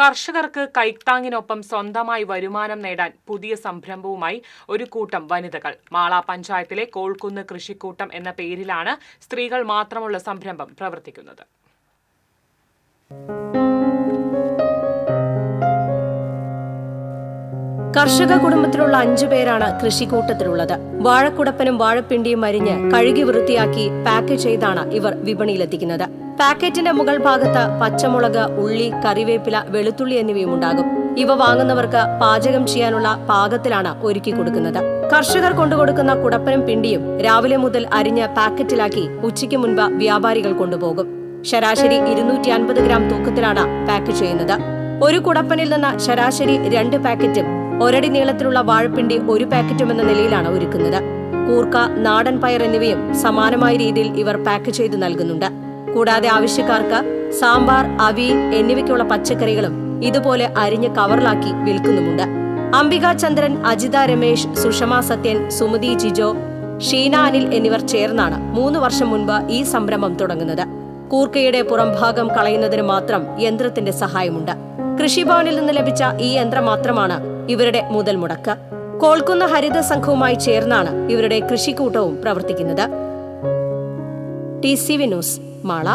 കർഷകർക്ക് കൈത്താങ്ങിനൊപ്പം സ്വന്തമായി വരുമാനം നേടാൻ പുതിയ സംരംഭവുമായി ഒരു കൂട്ടം വനിതകൾ. മാള പഞ്ചായത്തിലെ കോൾക്കുന്ന് കൃഷിക്കൂട്ടം എന്ന പേരിലാണ് സ്ത്രീകൾ മാത്രമുള്ള സംരംഭം പ്രവർത്തിക്കുന്നത്. കർഷക കുടുംബത്തിലുള്ള അഞ്ചു പേരാണ് കൃഷിക്കൂട്ടത്തിലുള്ളത്. വാഴക്കുടപ്പനും വാഴപ്പിണ്ടിയും അരിഞ്ഞ് കഴുകി വൃത്തിയാക്കി പാക്ക് ചെയ്താണ് ഇവർ വിപണിയിലെത്തിക്കുന്നത്. പാക്കറ്റിന്റെ മുകൾ ഭാഗത്ത് പച്ചമുളക് ഉള്ളി കറിവേപ്പില വെളുത്തുള്ളി എന്നിവയും ഉണ്ടാകും. ഇവ വാങ്ങുന്നവർക്ക് പാചകം ചെയ്യാനുള്ള പാകത്തിലാണ് ഒരുക്കി കൊടുക്കുന്നത്. കർഷകർ കൊണ്ടുകൊടുക്കുന്ന കുടപ്പനും പിണ്ടിയും രാവിലെ മുതൽ അരിഞ്ഞ് പാക്കറ്റിലാക്കി ഉച്ചയ്ക്ക് മുൻപ് വ്യാപാരികൾ കൊണ്ടുപോകും. ശരാശരി ഇരുന്നൂറ്റി അൻപത് ഗ്രാം തൂക്കത്തിലാണ് പാക്ക് ചെയ്യുന്നത്. ഒരു കുടപ്പനിൽ നിന്ന് ശരാശരി രണ്ട് പാക്കറ്റും ഒരടി നീളത്തിലുള്ള വാഴപ്പിണ്ടി ഒരു പാക്കറ്റും എന്ന നിലയിലാണ് ഒരുക്കുന്നത്. കൂർക്ക നാടൻ പയർ എന്നിവയും സമാനമായ രീതിയിൽ ഇവർ പാക്ക് ചെയ്തു നൽകുന്നുണ്ട്. കൂടാതെ ആവശ്യക്കാർക്ക് സാമ്പാർ അവിയൽ എന്നിവയ്ക്കുള്ള പച്ചക്കറികളും ഇതുപോലെ അരിഞ്ഞ് കവറിലാക്കി വിൽക്കുന്നുമുണ്ട്. അംബിക ചന്ദ്രൻ അജിത രമേശ് സുഷമ സത്യൻ സുമതി ജിജോ ഷീന അനിൽ എന്നിവർ ചേർന്നാണ് മൂന്ന് വർഷം മുൻപ് ഈ സംരംഭം തുടങ്ങുന്നത്. കൂർക്കയുടെ പുറംഭാഗം കളയുന്നതിന് മാത്രം യന്ത്രത്തിന്റെ സഹായമുണ്ട്. കൃഷിഭവനിൽ നിന്ന് ലഭിച്ച ഈ യന്ത്രം മാത്രമാണ് ഇവരുടെ മുതൽ മുടക്ക്. കോൾക്കുന്ന ഹരിത സംഘവുമായി ചേർന്നാണ് ഇവരുടെ കൃഷിക്കൂട്ടവും പ്രവർത്തിക്കുന്നത്. T C V news. Mala